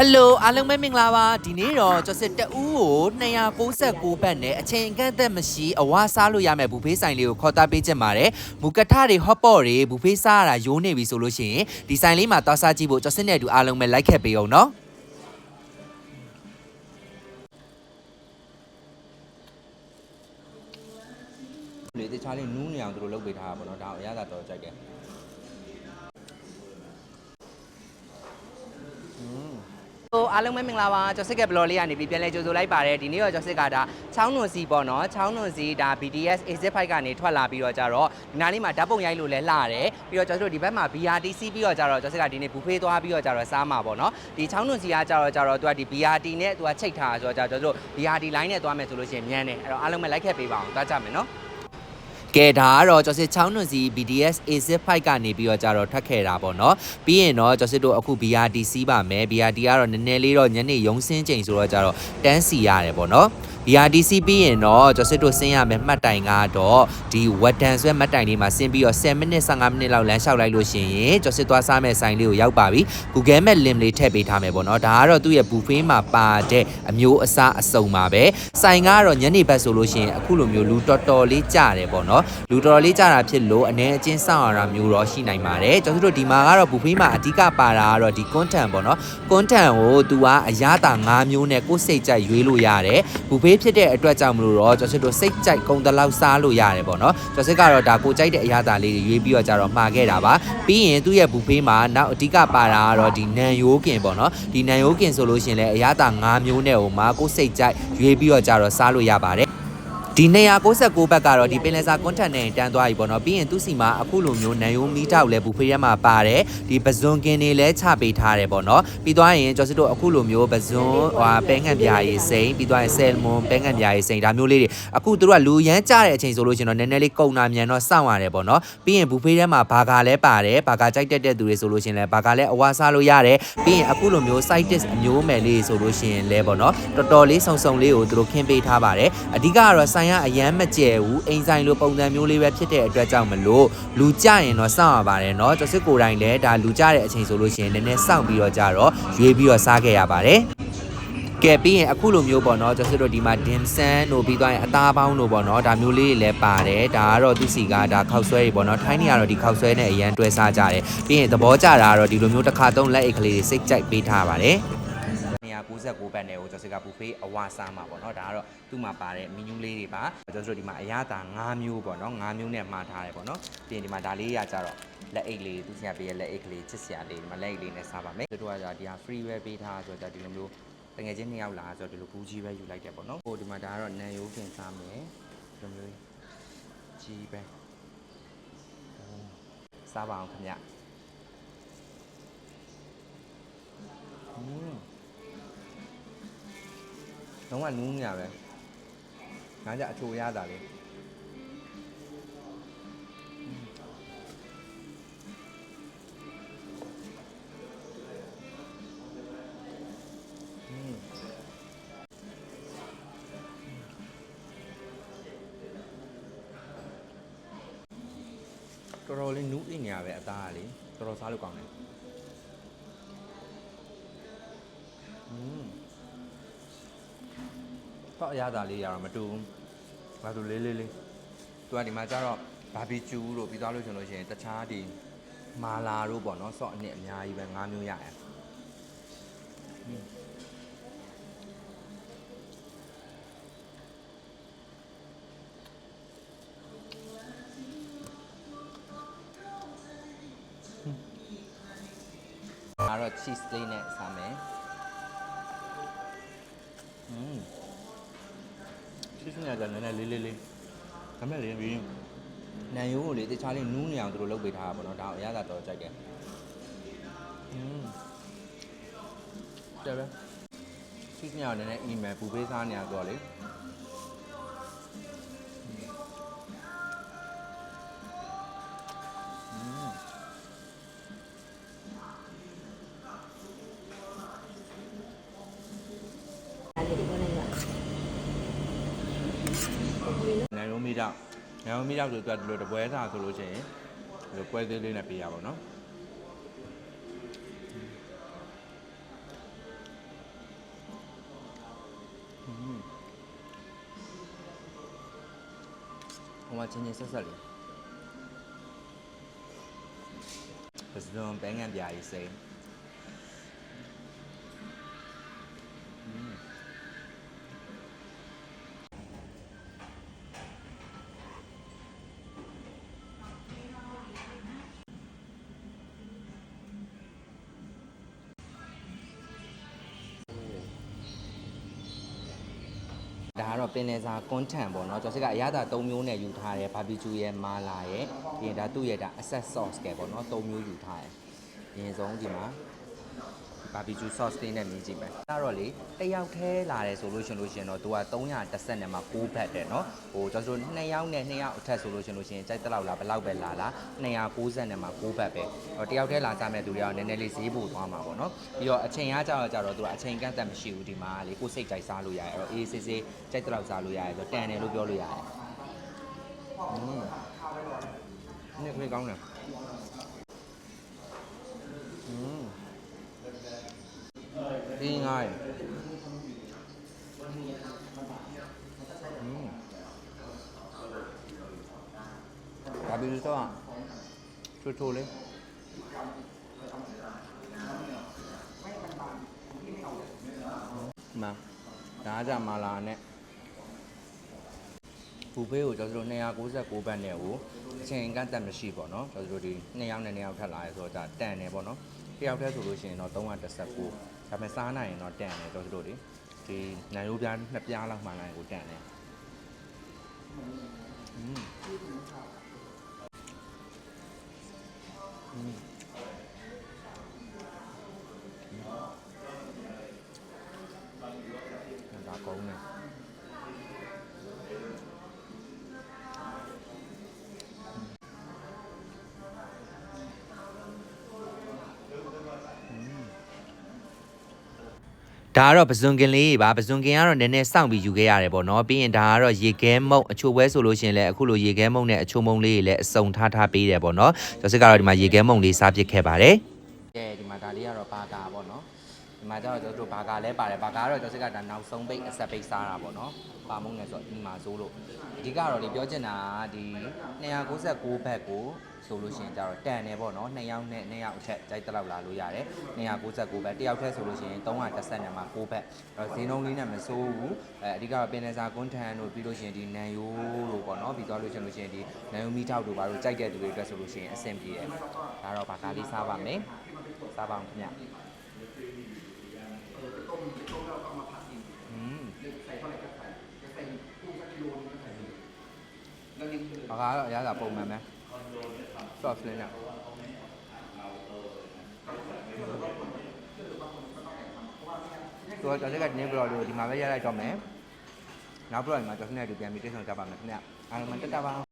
ဟယ်လိုအားလုံးပဲမင်္ဂလာပါဒီနေ့တော့ကျော်စစ်တအူးကို269ဘတ်နဲ့အချိန်အကန့်အသတ်မရှိအဝါစားလို့ရမယ်ဘူဖေးဆိုင်လေးကိုခေါ်တာပေးချက်ပါတယ်မူကထတွေ hot pot တွေဘူဖေးစားရတာရိုးနေပြီဆိုလို့ရှိရင်ဒီဆိုင်လေးမှာသွားစားကြည့်ဖို့ကျော်စစ်နဲ့အတူအားလုံးပဲ like ခဲ့ပေးအောင်နော်လေတခြားလေးနူးနေအောင်သူတို့လုပ်ပေးထားတာပေါ့နော်ဒါအရသာတော်ကြိုက်တယ် ဟိုအားလုံးပဲမင်္ဂလာပါကျော်စစ်ကဘလော်လေးကနေပြီးပြန်လဲကြိုဆိုလိုက်ပါတယ်ဒီနေ့တော့ကျော်စစ်ကဒါချောင်းနွန်စီပေါ့နော်ချောင်းနွန်စီဒါ BTS A5 ကနေထွက်လာပြီးတော့ကြတော့ဒီနားလေးမှာဓာတ်ပုံရိုက်လို့လဲလှတယ်ပြီးတော့ကျော်တို့ဒီဘက်မှာ BRTC ပြီးတော့ကြတော့ကျော်စစ်ကဒီနေ့ဘူဖေးသွားပြီးတော့ကြတော့စားမှာပေါ့နော်ဒီချောင်းနွန်စီကကြတော့ကြတော့သူကဒီ BRT နဲ့သူကချိတ်ထားဆိုတော့ကျော်တို့ BRT line နဲ့သွားမယ်ဆိုလို့ရှိရင်မြန်တယ်အဲ့တော့အားလုံးပဲလိုက်ခဲ့ပေးပါအောင်သွားကြမယ်နော် ကဲဒါကတော့ကျော်စစ်ချောင်းနွန်စီ BDS A5 ကနေပြီးတော့ကြတော့ထွက်ခဲ့တာပေါ့နော်ပြီးရင်တော့ကျော်စစ်တို့အခု BRT စီးပါမယ် BRT ကတော့နည်းနည်းလေးတော့ညနေရုံးစင်းချိန်ဆိုတော့ကြတော့တန်းစီရတယ်ပေါ့နော် BRTC ပြီးရင်တော့ကျော်စစ်တို့ဆင်းရမယ်မှတ်တိုင်ကတော့ဒီဝက်တန်ဆွဲမှတ်တိုင်လေးမှာဆင်းပြီးတော့10မိနစ်15မိနစ်လောက်လမ်းလျှောက်လိုက်လို့ရှိရင်ကျော်စစ်သွားစားမဲ့ဆိုင်လေးကိုရောက်ပါပြီ Google Map link လေးထည့်ပေးထားမယ်ပေါ့နော်ဒါကတော့သူ့ရဲ့ buffet မှာပါတဲ့အမျိုးအစားအစုံပါပဲဆိုင်ကတော့ညနေဘက်ဆိုလို့ရှိရင်အခုလိုမျိုးလူတော်တော်လေးကြတယ်ပေါ့နော်လူတော်တော်လေးကြတာဖြစ်လို့အနေအချင်းစောင့်ရတာမျိုးတော့ရှိနိုင်ပါတယ်ကျော်စစ်တို့ဒီမှာကတော့ buffet မှာအဓိကပါတာကတော့ဒီ content ပေါ့နော် content ကိုသူကအရသာ၅မျိုးနဲ့ကိုယ်စိတ်ကြိုက်ရွေးလို့ရတယ် buffet ဖြစ်တဲ့အတွက်ကြောင့်မလို့တော့ကျော်စစ်တို့စိတ်ကြိုက်ကုန်တလောက်စားလို့ရတယ်ပေါ့နော်ကျော်စစ်ကတော့ဒါကိုကြိုက်တဲ့အရသာလေးတွေရွေးပြီးတော့ကြတော့မှာခဲ့တာပါပြီးရင်သူ့ရဲ့ buffet မှာနောက်အဓိကပါတာကတော့ဒီနန်ယိုးကင်ပေါ့နော်ဒီနန်ယိုးကင်ဆိုလို့ရှရင်လည်းအရသာ၅မျိုးနဲ့ဟိုမှာကိုယ်စိတ်ကြိုက်ရွေးပြီးတော့ကြတော့စားလို့ရပါတယ် ဒီ269ဘက်ကတော့ဒီပင်လယ်စာကွန်ထန်နဲ့တန်းသွားပြီပေါ့နော်ပြီးရင်သူ့စီမှာအခုလိုမျိုးနန်ယိုမီတောက်လဲဘူဖေးထဲမှာပါတယ်ဒီပဇွန်ကင်တွေလဲချပေးထားတယ်ပေါ့နော်ပြီးသွားရင်ကျော်စစ်တို့အခုလိုမျိုးပဇွန်ဟွာပဲငံ့ပြာရည်စိမ့်ပြီးသွားရင်ဆယ်မွန်ပဲငံ့ပြာရည်စိမ့်ဒါမျိုးလေးတွေအခုသူတို့ကလူရမ်းကြတဲ့အချိန်ဆိုလို့ရှရင်တော့နည်းနည်းလေးကုန်တာမြန်တော့စောင့်ရတယ်ပေါ့နော်ပြီးရင်ဘူဖေးထဲမှာဘာဂါလဲပါတယ်ဘာဂါကြိုက်တတ်တဲ့သူတွေဆိုလို့ရှရင်လဲဘာဂါလဲအဝါစားလို့ရတယ်ပြီးရင်အခုလိုမျိုး side dish အမျိုးမယ်လေးဆိုလို့ရှရင်လဲပေါ့နော်တော်တော်လေးစုံစုံလေးကိုသူတို့ခင်းပေးထားပါတယ်အဓိကကတော့ဆိုင်ကအရန်မကျဲဘူးအိမ်ဆိုင်လိုပုံစံမျိုးလေးပဲဖြစ်တဲ့အတွက်ကြောင့်မလို့လူကြရင်တော့စောင့်ရပါတယ်เนาะကျော်စစ်ကိုယ်တိုင်လည်းဒါလူကြတဲ့အချိန်ဆိုလို့ရှိရင်နည်းနည်းစောင့်ပြီးတော့ကြတော့ရွေးပြီးတော့စားခဲ့ရပါတယ်ကဲပြီးရင်အခုလိုမျိုးပေါ့နော်ကျွန်တော်တို့ဒီမှာ dim sum တို့ပြီးသွားရင်အသားပေါင်းတို့ပေါ့နော်ဒါမျိုးလေးတွေလည်းပါတယ်ဒါကတော့သူစီကဒါခောက်ဆွဲတွေပေါ့နော်ထိုင်းနေရတော့ဒီခောက်ဆွဲနဲ့အရန်တွဲစားကြတယ်ပြီးရင်သဘောကျတာကတော့ဒီလိုမျိုးတစ်ခါသုံးလက်အိတ်ကလေးတွေစိတ်ကြိုက်ပေးထားပါတယ် 199ဘတ်နဲ့ကိုကျွန်တော်စကဘူဖေးအဝါစားမှာပေါ့နော်ဒါကတော့သူ့မှာပါတဲ့မီနူးလေးတွေပါကျွန်တော်တို့ဒီမှာအရသာ9မျိုးပေါ့နော်9မျိုးနဲ့မှာထားတယ်ပေါ့နော်ပြီးရင်ဒီမှာဒါလေးရကြတော့လက်အိတ်လေးသူစရပေးရဲ့လက်အိတ်ကလေးချစ်စရာလေးဒီမှာလက်အိတ်လေးနဲ့စားပါမယ်တို့ကじゃဒီဟာ free ပဲပေးထားဆိုတော့ဒီလိုမျိုးတကယ်ချင်းနှစ်ယောက်လာဆိုတော့ဒီလိုဘူးကြီးပဲယူလိုက်တယ်ပေါ့နော်ဟိုဒီမှာဒါကတော့နန်ယိုးခင်စားမယ်ဒီလိုမျိုးကြီးပဲစားပါအောင်ခင်ဗျอืม လုံးဝနူးနေတာပဲငါကြအချိုရတာလေတော်တော်လေးနူးအိနေရပဲအသားကလေတော်တော်စားလို့ကောင်းတယ်อืม တော့အရသာလေးရတော့မတူဘူး။ဘာလို့လေးလေးလေးသူကဒီမှာကျတော့ဘာဘီကျူတို့ပြီးသွားလို့ရှင်လို့ရှိရင်တခြားဒီမာလာတို့ပေါ့နော်ဆော့အနစ်အများကြီးပဲ၅မျိုးရရဒါတော့ cheese လေးနဲ့စားမယ် စစ်စစ်ညာကလည်းနည်းနည်းလေးလေးလေးဒါမဲ့လေဘီနန်ယိုးကိုလေတခြားလေးနူးနေအောင်သူတို့လုပ်ပေးထားတာပေါ့နော်ဒါအောင်အရသာတော်ကြိုက်တယ်อืมကြပါစစ်စစ်ညာကလည်းနည်းနည်းအီမယ်ပူပေးစားနေရတော့လေ နိုင်ရုံးမိတော့နိုင်ရုံးမိတော့ဆိုတော့ဒီလိုတပွဲစာဆိုလို့ချင်းဒီလိုပွဲသေးလေးနဲ့ပေးရပါတော့နော်ဟိုမှာချင်းချင်းဆက်ဆက်လေးပစံပန်းငံပြားကြီးစိမ့် ဒါကတော့ပင်လယ်စာကွန်ထန်ပေါ့နော်ကျော်စစ်ကအရသာ၃မျိုးနဲ့ယူထားတယ်ဘာဘီကျူရဲ့မာလာရဲ့ပြီးရင်ဒါသူ့ရဲ့ဒါ asset sauce ကဲပေါ့နော်၃မျိုးယူထားတယ်အရင်ဆုံးဒီမှာ ဘာဘီကျူ sauce လေးနဲ့မြင်ကြည့်မယ်အဲ့တော့လေတစ်ယောက်တည်းလာတယ်ဆိုလို့ရှင်လို့ရှင်တော့သူက310နဲ့မှ6ဘတ်တယ်နော်ဟိုကျော်တို့2ယောက်နဲ့2ယောက်အထက်ဆိုလို့ရှင်လို့ရှင်ကြိုက်တဲ့လောက်လားဘယ်လောက်ပဲလာလား290နဲ့မှ6ဘတ်ပဲဟိုတစ်ယောက်တည်းလာကြမဲ့သူတွေကနည်းနည်းလေးဈေးပို့သွားမှာပေါ့နော်ပြီးတော့အချိန်ကကြာတော့ကြာတော့သူကအချိန်ကန့်သက်မရှိဘူးဒီမှာလေကိုယ်စိတ်ကြိုက်စားလို့ရတယ်အဲ့တော့အေးဆေးဆေးကြိုက်တဲ့လောက်စားလို့ရတယ်ဆိုတော့တန်တယ်လို့ပြောလို့ရတယ်อืมนี่คือကောင်းတယ် ဒီငါ့อืมဘာဘီလို့တော့ထွထိုးလေးမဒါကြမာလာနဲ့ဘူဖေးကိုကျွန်တော်တို့299ဘတ်နဲ့ကိုအချိန်ကန့်သက်မရှိပေါ့နော်ကျွန်တော်တို့ဒီ2ယောက်နဲ့2ယောက်ထပ်လာရဲဆိုတော့ဒါတန်တယ်ပေါ့နော်တစ်ယောက်တည်းဆိုလို့ရှိရင်တော့319 ဒါပေမဲ့စားနိုင်ရင်တော့တန်တယ်ကျွန်တော်တို့ဒီဒီနိုင်ရိုးပြားနှစ်ပြားလောက်မှနိုင်ကိုတန်တယ်อืมอืม ဒါကတော့ပဇွန်ကင်လေးပါပဇွန်ကင်ကတော့နည်းနည်းစောင့်ပြီးယူခဲ့ရတယ်ပေါ့နော်ပြီးရင်ဒါကတော့ရေခဲမုံအချိုပွဲဆိုလို့ရှိရင်လည်းအခုလိုရေခဲမုံနဲ့အချိုမုံလေးတွေလည်းအစုံထားထားပေးတယ်ပေါ့နော်ကျော်စစ်ကတော့ဒီမှာရေခဲမုံလေးစားပစ်ခဲ့ပါတယ်ကဲဒီမှာဒါလေးကတော့ဘာကာပေါ့နော်ဒီ မှာကျတော့ကျွန်တော်တို့ဘာကာလဲပါတယ်ဘာကာကတော့ကျွန်တော်စိတ်ကဒါနောက်ဆုံးပိတ်အဆက်ပိတ်စားတာပေါ့နော်ပါမုံနဲ့ဆိုတော့ဒီမှာဆိုလို့အဓိကတော့ဒီပြောချင်တာကဒီ296ဘက်ကိုဆိုလို့ရှိရင်ကျတော့တန်တယ်ပေါ့နော်2ယောက်နဲ့2ယောက်အထက်ကြိုက်တက်လောက်လာလို့ရတယ်296ဘက်တစ်ယောက်ထက်ဆိုလို့ရှိရင်310နဲ့မှာ6ဘက်အဲ့တော့ဈေးနှုန်းလေးနဲ့မစိုးဘူးအဲအဓိကတော့ပင်လယ်စာကွန်းထန်တို့ပြီးလို့ရှိရင်ဒီနန်ယိုးတို့ပေါ့နော်ပြီးသွားလို့ရှိရင်လို့ရှိရင်ဒီနန်ယိုးမီထောက်တို့ဘာလို့ကြိုက်တဲ့သူတွေအတွက်ဆိုလို့ရှိရင်အဆင်ပြေတယ်ဒါတော့ဘာကာလေးစားပါမယ်စားပါအောင်ခင်ဗျ มต้มแล้วก็เอามาผัดกอืใส่เท่าไหร่ก็ใส่จะใส่กุ้งสักกิโลนึงก็ใส่เลยแล้วนี่คือปลาร้ายาสระผมมาไหมซอสเลยเนี่ยตัวจะได้กันนี้รอดูที่มาไม่ไรจอมแม้นับเรื่อยมาจากเนี่ยดูแกมีที่สนใจบ้างเนี่ยอันมันจะจับ้าง